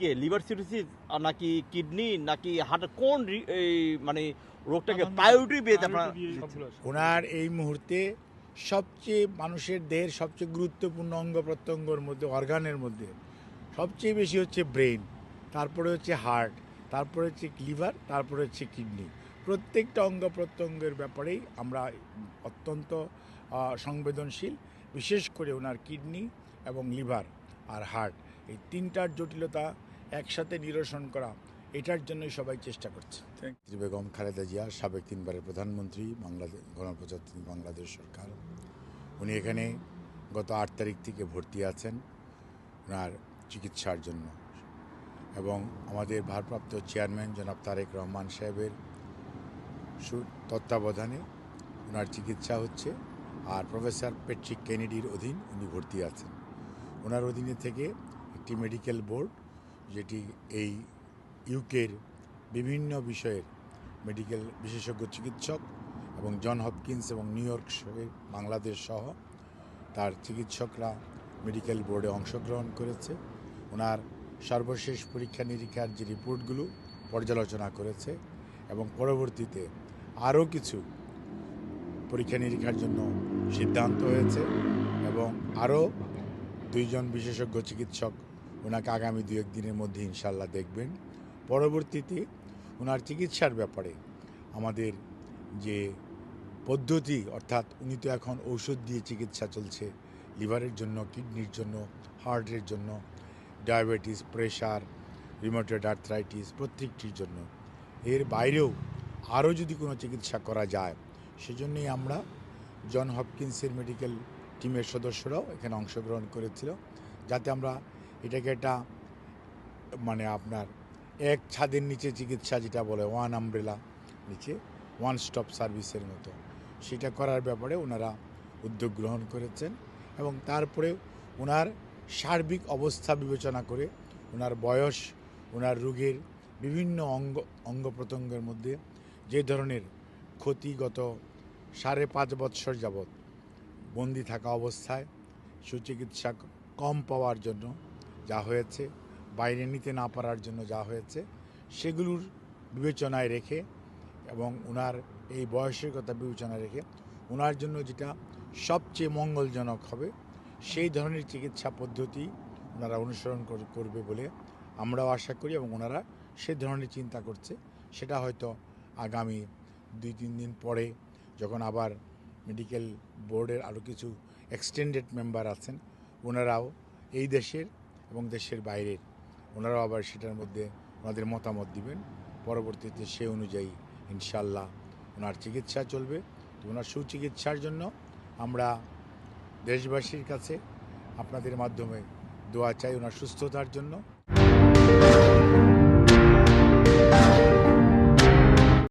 কে liver cirrhosis নাকি kidney নাকি heart কোন এই মানে রোগটাকে প্রায়োরিটি বেস আপনার? ওনার এই মুহূর্তে সবচেয়ে মানুষের দেহের সবচেয়ে গুরুত্বপূর্ণ অঙ্গ প্রত্যঙ্গর মধ্যে অর্গানের মধ্যে সবচেয়ে বেশি হচ্ছে ব্রেন তারপরে হচ্ছে হার্ট তারপরে হচ্ছে লিভার তারপরে হচ্ছে কিডনি। প্রত্যেকটা অঙ্গ প্রত্যঙ্গের ব্যাপারেই আমরা অত্যন্ত সংবেদনশীল বিশেষ করে ওনার কিডনি এবং লিভার আর হার্ট। এই তিনটার জটিলতা একসাথে নিরসন করা এটার জন্যই সবাই চেষ্টা করছে। বেগম খালেদা জিয়া সাবেক তিনবারের প্রধানমন্ত্রী বাংলাদেশ গণপ্রজাতন্ত্রী বাংলাদেশ সরকার। উনি এখানে গত আট তারিখ থেকে ভর্তি আছেন ওনার চিকিৎসার জন্য। এবং আমাদের ভারপ্রাপ্ত চেয়ারম্যান জনাব তারেক রহমান সাহেবের সু- তত্ত্বাবধানে ওনার চিকিৎসা হচ্ছে আর প্রফেসর পেট্রিক কেনেডির অধীন উনি ভর্তি আছেন। ওনার অধীনে থেকে একটি মেডিকেল বোর্ড যেটি এই ইউকের বিভিন্ন বিষয়ের মেডিকেল বিশেষজ্ঞ চিকিৎসক এবং জন হপকিন্স এবং নিউ ইয়র্ক বাংলাদেশ সহ তার চিকিৎসকরা মেডিকেল বোর্ডে অংশগ্রহণ করেছে। ওনার সর্বশেষ পরীক্ষা নিরীক্ষার যে রিপোর্টগুলো পর্যালোচনা করেছে এবং পরবর্তীতে আরও কিছু পরীক্ষা নিরীক্ষার জন্য সিদ্ধান্ত হয়েছে এবং আরও দুইজন বিশেষজ্ঞ চিকিৎসক ওনাকে আগামী দু একদিনের মধ্যে ইনশাল্লাহ দেখবেন। পরবর্তীতে ওনার চিকিৎসার ব্যাপারে আমাদের যে পদ্ধতি, অর্থাৎ উনি তো এখন ঔষধ দিয়ে চিকিৎসা চলছে, লিভারের জন্য, কিডনির জন্য, হার্টের জন্য, ডায়াবেটিস, প্রেশার, রিমোটেড আর্থ্রাইটিস প্রত্যেকটির জন্য। এর বাইরেও আরও যদি কোনো চিকিৎসা করা যায়, সেজন্যই আমরা জন হপকিন্সের মেডিকেল টিমের সদস্যরাও এখানে অংশগ্রহণ করেছিল, যাতে আমরা এটাকে একটা মানে আপনার এক ছাদের নিচে চিকিৎসা যেটা বলে ওয়ান আমব্রেলা, নিচে ওয়ান স্টপ সার্ভিসের মতো। সেটা করার ব্যাপারে ওনারা উদ্যোগ গ্রহণ করেছেন এবং তারপরে ওনার সার্বিক অবস্থা বিবেচনা করে ওনার বয়স, ওনার রোগের বিভিন্ন অঙ্গ অঙ্গ প্রত্যঙ্গের মধ্যে যে ধরনের ক্ষতিগত সাড়ে পাঁচ বৎসর যাবৎ বন্দি থাকা অবস্থায় সুচিকিৎসা কম পাওয়ার জন্য যা হয়েছে, বাইরে নিতে না পারার জন্য যা হয়েছে, সেগুলোর বিবেচনায় রেখে এবং ওনার এই বয়সের কথা বিবেচনায় রেখে ওনার জন্য যেটা সবচেয়ে মঙ্গলজনক হবে, সেই ধরনের চিকিৎসা পদ্ধতি ওনারা অনুসরণ কর- করবে বলে আমরাও আশা করি এবং ওনারা সে ধরনের চিন্তা করছে। সেটা হয়তো আগামী দুই, তিন দিন পরে যখন আবার মেডিকেল বোর্ডের আরও কিছু এক্সটেন্ডেড মেম্বার আছেন ওনারাও এই দেশের এবং দেশের বাইরের ওনারাও আবার সেটার মধ্যে ওনাদের মতামত দিবেন। পরবর্তীতে সে অনুযায়ী ইনশাল্লাহ ওনার চিকিৎসা চলবে। তো ওনার সুচিকিৎসার জন্য আমরা দেশবাসীর কাছে আপনাদের মাধ্যমে দোয়া চাই ওনার সুস্থতার জন্য।